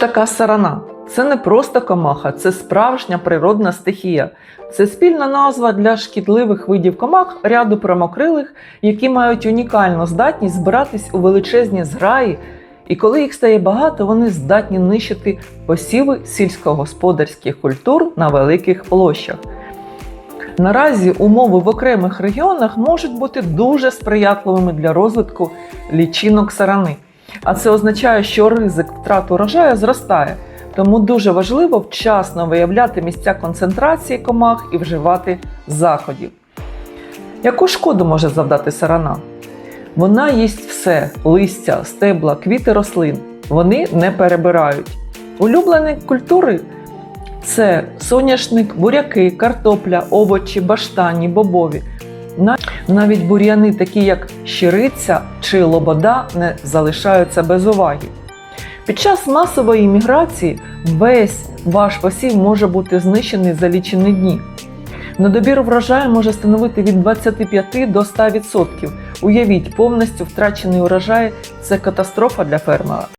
Така сарана це не просто комаха, це справжня природна стихія. Це спільна назва для шкідливих видів комах ряду прямокрилих, які мають унікальну здатність збиратись у величезні зграї, і коли їх стає багато, вони здатні нищити посіви сільськогосподарських культур на великих площах. Наразі умови в окремих регіонах можуть бути дуже сприятливими для розвитку лічинок сарани. А це означає, що ризик втрат урожаю зростає. Тому дуже важливо вчасно виявляти місця концентрації комах і вживати заходів. Яку шкоду може завдати сарана? Вона їсть все: листя, стебла, квіти рослин. Вони не перебирають. Улюблені культури це соняшник, буряки, картопля, овочі, баштані, бобові. На- Навіть бур'яни, такі як щириця чи лобода, не залишаються без уваги. Під час масової міграції весь ваш посів може бути знищений за лічені дні. Недобір врожаю може становити від 25 до 100%. Уявіть, повністю втрачений урожай це катастрофа для фермера.